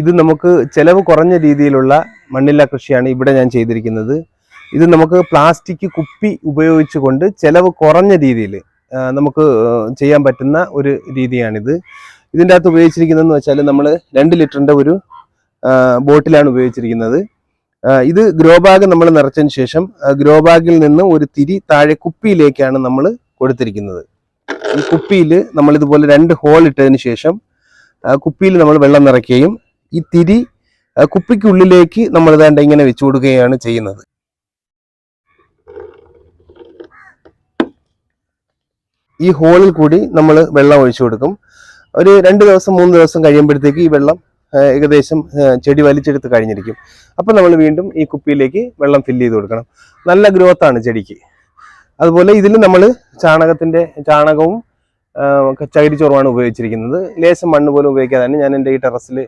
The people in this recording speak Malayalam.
ഇത് നമുക്ക് ചെലവ് കുറഞ്ഞ രീതിയിലുള്ള മണ്ണില്ല കൃഷിയാണ് ഇവിടെ ഞാൻ ചെയ്തിരിക്കുന്നത്. ഇത് നമുക്ക് പ്ലാസ്റ്റിക് കുപ്പി ഉപയോഗിച്ചുകൊണ്ട് ചെലവ് കുറഞ്ഞ രീതിയിൽ നമുക്ക് ചെയ്യാൻ പറ്റുന്ന ഒരു രീതിയാണിത്. ഇതിന്റെ അകത്ത് ഉപയോഗിച്ചിരിക്കുന്നതെന്ന് വെച്ചാൽ നമ്മൾ രണ്ട് ലിറ്ററിന്റെ ഒരു ബോട്ടിലാണ് ഉപയോഗിച്ചിരിക്കുന്നത്. ഇത് ഗ്രോ ബാഗ് നമ്മൾ നിറച്ചതിന് ശേഷം ഗ്രോ ബാഗിൽ നിന്ന് ഒരു തിരി താഴെ കുപ്പിയിലേക്കാണ് നമ്മൾ കൊടുത്തിരിക്കുന്നത്. ഈ കുപ്പിയിൽ നമ്മൾ ഇതുപോലെ രണ്ട് ഹോൾ ഇട്ടതിന് ശേഷം കുപ്പിയിൽ നമ്മൾ വെള്ളം നിറയ്ക്കുകയും ഈ തിരി കുപ്പിക്കുള്ളിലേക്ക് നമ്മൾ ഇതാണ്ട് ഇങ്ങനെ വെച്ചു കൊടുക്കുകയാണ് ചെയ്യുന്നത്. ഈ ഹോളിൽ കൂടി നമ്മൾ വെള്ളം ഒഴിച്ചു കൊടുക്കും. ഒരു രണ്ട് ദിവസം മൂന്ന് ദിവസം കഴിയുമ്പോഴത്തേക്ക് ഈ വെള്ളം ഏകദേശം ചെടി വലിച്ചെടുത്ത് കഴിഞ്ഞിരിക്കും. അപ്പം നമ്മൾ വീണ്ടും ഈ കുപ്പിയിലേക്ക് വെള്ളം ഫില്ല് ചെയ്ത് കൊടുക്കണം. നല്ല ഗ്രോത്ത് ആണ് ചെടിക്ക്. അതുപോലെ ഇതിൽ നമ്മൾ ചാണകത്തിന്റെ ചാണകവും ചകിരിച്ചോറുമാണ് ഉപയോഗിച്ചിരിക്കുന്നത്. ലേശം മണ്ണ് പോലും ഉപയോഗിക്കാതെ തന്നെ ഞാൻ എന്റെ ഈ ടെറസിൽ